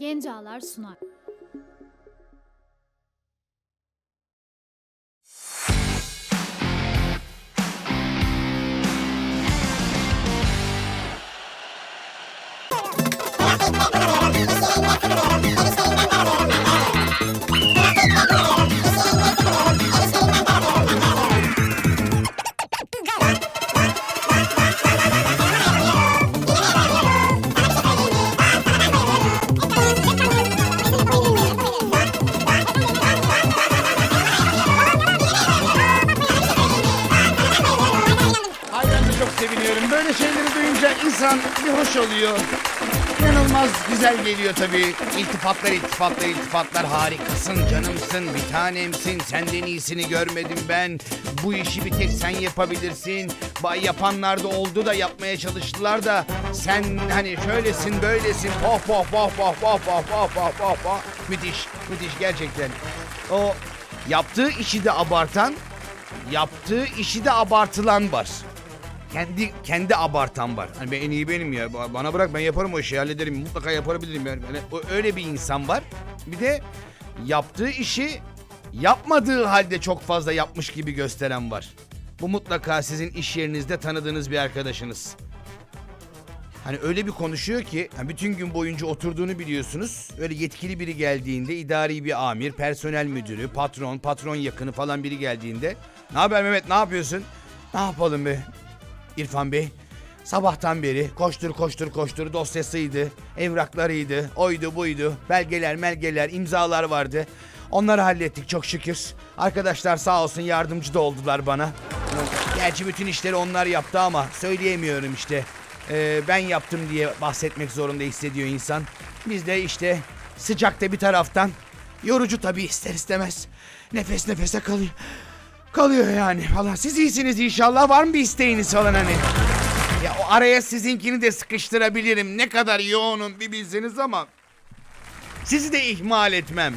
Gencalar sunar. İnsan bir hoş oluyor. İnanılmaz güzel geliyor tabii. İltifatlar, iltifatlar, iltifatlar. Harikasın, canımsın, bir tanemsin. Senden iyisini görmedim ben. Bu işi bir tek sen yapabilirsin. Bay yapanlar da oldu da yapmaya çalıştılar da. Sen hani şöylesin, böylesin. Poh poh poh poh poh poh poh poh poh poh. Müthiş, müthiş gerçekten. O yaptığı işi de abartan, yaptığı işi de abartılan var. Kendi kendi abartan var. Hani ben en iyi benim ya. Ba- Bana bırak ben yaparım o işi hallederim. Mutlaka yapabilirim. Yani o- öyle bir insan var. Bir de yaptığı işi yapmadığı halde çok fazla yapmış gibi gösteren var. Bu mutlaka sizin iş yerinizde tanıdığınız bir arkadaşınız. Hani öyle bir konuşuyor ki hani bütün gün boyunca oturduğunu biliyorsunuz. Öyle yetkili biri geldiğinde idari bir amir, personel müdürü, patron, patron yakını falan biri geldiğinde ne haber Mehmet ne yapıyorsun? Ne yapalım be İrfan Bey? Sabahtan beri koştur koştur koştur dosyasıydı, evraklarıydı, oydu buydu, belgeler melgeler, imzalar vardı. Onları hallettik çok şükür. Arkadaşlar sağ olsun yardımcı da oldular bana. Gerçi bütün işleri onlar yaptı ama söyleyemiyorum işte. Ee, ben yaptım diye bahsetmek zorunda hissediyor insan. Biz de işte sıcakta bir taraftan yorucu tabii ister istemez. Nefes nefese kalıyor. Kalıyor yani falan. Siz iyisiniz inşallah. Var mı bir isteğiniz falan hani? Ya o araya sizinkini de sıkıştırabilirim. Ne kadar yoğunum bir bilseniz ama. Sizi de ihmal etmem.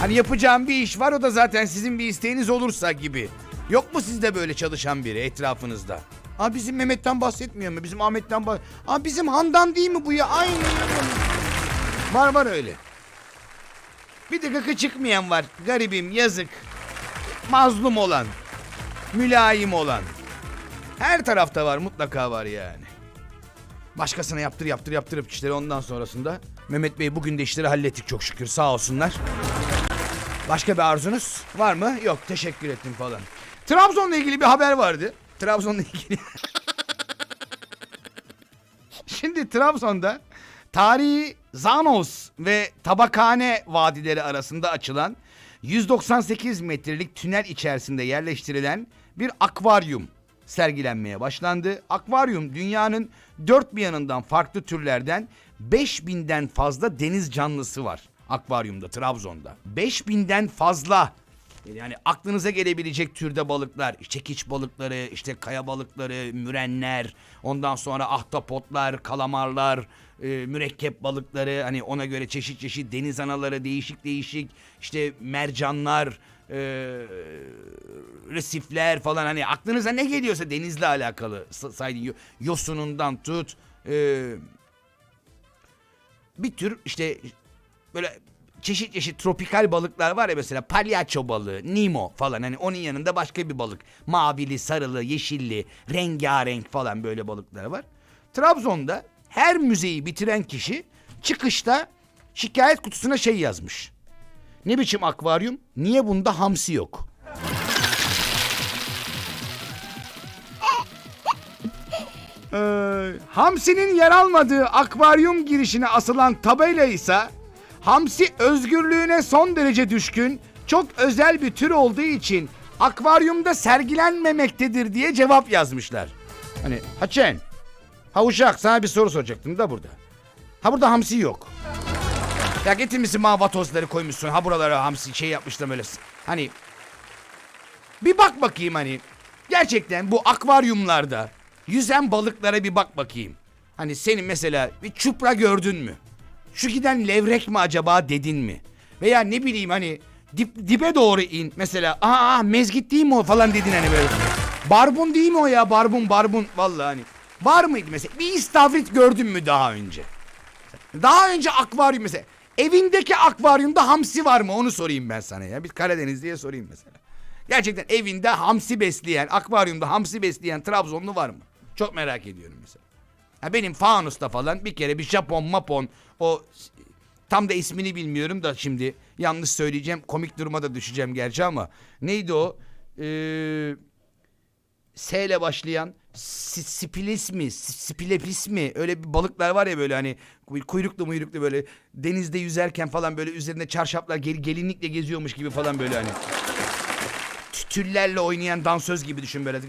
Hani yapacağım bir iş var o da zaten sizin bir isteğiniz olursa gibi. Yok mu sizde böyle çalışan biri etrafınızda? Aa bizim Mehmet'ten bahsetmiyor mu? Bizim Ahmet'ten bah... Aa bizim Handan değil mi bu ya? Aynı. Var var öyle. Bir de gıkı çıkmayan var. Garibim yazık. Mazlum olan. Mülayim olan. Her tarafta var mutlaka var yani. Başkasına yaptır yaptır yaptırıp işleri ondan sonrasında. Mehmet Bey bugün de işleri hallettik çok şükür sağ olsunlar. Başka bir arzunuz var mı? Yok teşekkür ettim falan. Trabzon'la ilgili bir haber vardı. Trabzon'la ilgili. Şimdi Trabzon'da tarihi Zanos ve Tabakhane vadileri arasında açılan 198 metrelik tünel içerisinde yerleştirilen bir akvaryum sergilenmeye başlandı. Akvaryum dünyanın dört bir yanından farklı türlerden 5000'den fazla deniz canlısı var akvaryumda Trabzon'da. 5000'den fazla yani aklınıza gelebilecek türde balıklar, çekiç balıkları, işte kaya balıkları, mürenler, ondan sonra ahtapotlar, kalamarlar, e, mürekkep balıkları, hani ona göre çeşit çeşit deniz anaları, değişik değişik işte mercanlar, e, resifler falan hani aklınıza ne geliyorsa denizle alakalı sa- saydın Yo- yosunundan tut, e, bir tür işte böyle çeşit çeşit tropikal balıklar var ya mesela palyaço balığı, Nemo falan hani onun yanında başka bir balık. Mavili, sarılı, yeşilli, rengarenk falan böyle balıklar var. Trabzon'da her müzeyi bitiren kişi çıkışta şikayet kutusuna şey yazmış. Ne biçim akvaryum? Niye bunda hamsi yok? Ee, Hamsi'nin yer almadığı akvaryum girişine asılan tabela ise Hamsi özgürlüğüne son derece düşkün, çok özel bir tür olduğu için akvaryumda sergilenmemektedir diye cevap yazmışlar. Hani Haçen, ha uşak sana bir soru soracaktım da burada. Ha burada hamsi yok. Ya getirmişsin mavatozları koymuşsun. Ha buralara hamsi şey yapmışlar böyle. Hani bir bak bakayım hani. Gerçekten bu akvaryumlarda yüzen balıklara bir bak bakayım. Hani senin mesela bir çupra gördün mü? Şu giden levrek mi acaba dedin mi? Veya ne bileyim hani dip, dibe doğru in. Mesela aa mezgit değil mi o falan dedin hani böyle. Barbun değil mi o ya barbun barbun vallahi hani. Var mıydı mesela bir istavrit gördün mü daha önce? Daha önce akvaryum mesela. Evindeki akvaryumda hamsi var mı? Onu sorayım ben sana ya. Bir Karadenizliye sorayım mesela. Gerçekten evinde hamsi besleyen, akvaryumda hamsi besleyen Trabzonlu var mı? Çok merak ediyorum mesela. Ya benim fanusta falan bir kere bir Japon mapon o tam da ismini bilmiyorum da şimdi yanlış söyleyeceğim. Komik duruma da düşeceğim gerçi ama neydi o? Ee, S ile başlayan si- sipilis mi, sipilepis mi? Öyle bir balıklar var ya böyle hani kuy- kuyruklu muyruklu böyle denizde yüzerken falan böyle üzerinde çarşaflar gel- gelinlikle geziyormuş gibi falan böyle hani. Tü- Tüllerle oynayan dansöz gibi düşün böyle.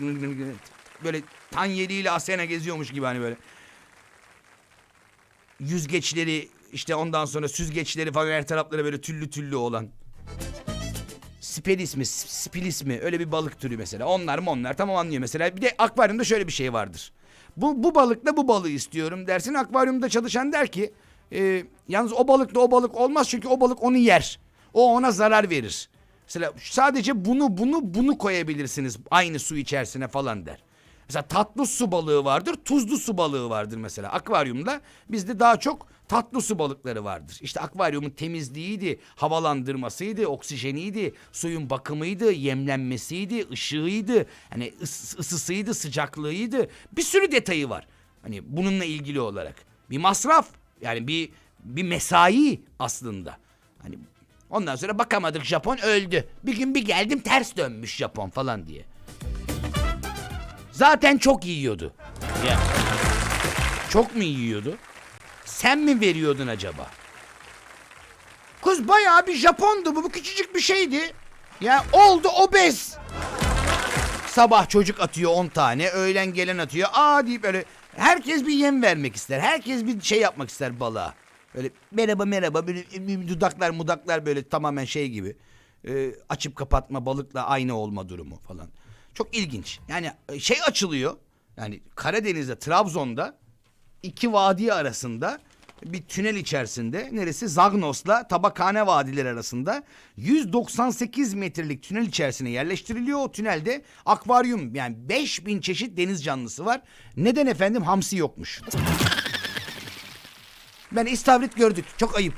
Böyle tanyeliyle Asena geziyormuş gibi hani böyle. Yüzgeçleri işte ondan sonra süzgeçleri falan her tarafları böyle tüllü tüllü olan. Spilis mi, spilis mi öyle bir balık türü mesela. Onlar mı onlar tamam anlıyor mesela. Bir de akvaryumda şöyle bir şey vardır. Bu, bu balıkla bu balığı istiyorum dersin. Akvaryumda çalışan der ki e, yalnız o balıkla o balık olmaz çünkü o balık onu yer. O ona zarar verir. Mesela sadece bunu bunu bunu koyabilirsiniz aynı su içerisine falan der. Mesela tatlı su balığı vardır, tuzlu su balığı vardır mesela. Akvaryumda bizde daha çok tatlı su balıkları vardır. İşte akvaryumun temizliğiydi, havalandırmasıydı, oksijeniydi, suyun bakımıydı, yemlenmesiydi, ışığıydı, hani ıs- ısısıydı, sıcaklığıydı. Bir sürü detayı var. Hani bununla ilgili olarak. Bir masraf, yani bir bir mesai aslında. Hani ondan sonra bakamadık Japon öldü. Bir gün bir geldim ters dönmüş Japon falan diye. Zaten çok yiyordu. Ya. Çok mu yiyordu? Sen mi veriyordun acaba? Kız bayağı bir Japondu bu. Bu küçücük bir şeydi. Ya oldu obez. Sabah çocuk atıyor 10 tane, öğlen gelen atıyor. Aa deyip öyle herkes bir yem vermek ister. Herkes bir şey yapmak ister balığa. Böyle merhaba merhaba böyle dudaklar mudaklar böyle tamamen şey gibi. Ee, açıp kapatma balıkla aynı olma durumu falan. Çok ilginç. Yani e, şey açılıyor. Yani Karadeniz'de, Trabzon'da iki vadi arasında bir tünel içerisinde neresi Zagnos'la Tabakhane vadileri arasında 198 metrelik tünel içerisine yerleştiriliyor. O tünelde akvaryum yani 5000 çeşit deniz canlısı var. Neden efendim hamsi yokmuş? Ben istavrit gördük. Çok ayıp.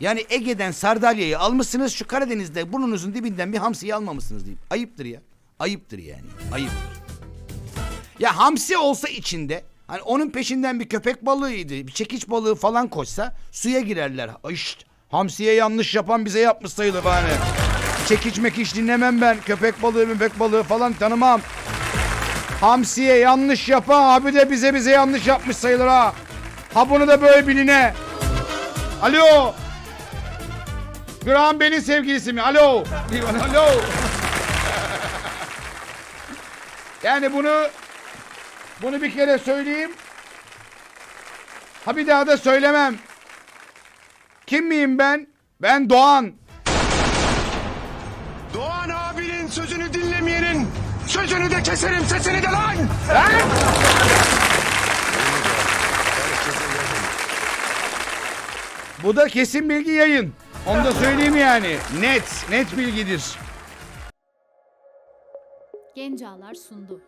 Yani Ege'den Sardalya'yı almışsınız şu Karadeniz'de burnunuzun dibinden bir hamsiyi almamışsınız diyeyim. Ayıptır ya. Ayıptır yani. Ayıptır. Ya hamsi olsa içinde hani onun peşinden bir köpek balığıydı, bir çekiç balığı falan koşsa suya girerler. Ay şşt, hamsiye yanlış yapan bize yapmış sayılır hani. Çekiç mekiç dinlemem ben. Köpek balığı, köpek balığı falan tanımam. Hamsiye yanlış yapan abi de bize bize yanlış yapmış sayılır ha. Ha bunu da böyle biline. Alo. Graham Bell'in sevgilisi mi? Alo. Alo. Yani bunu bunu bir kere söyleyeyim. Ha bir daha da söylemem. Kim miyim ben? Ben Doğan. Doğan abinin sözünü dinlemeyenin sözünü de keserim sesini de lan! Bu da kesin bilgi yayın. Onu da söyleyeyim yani. Net, net bilgidir. Gencalar sundu.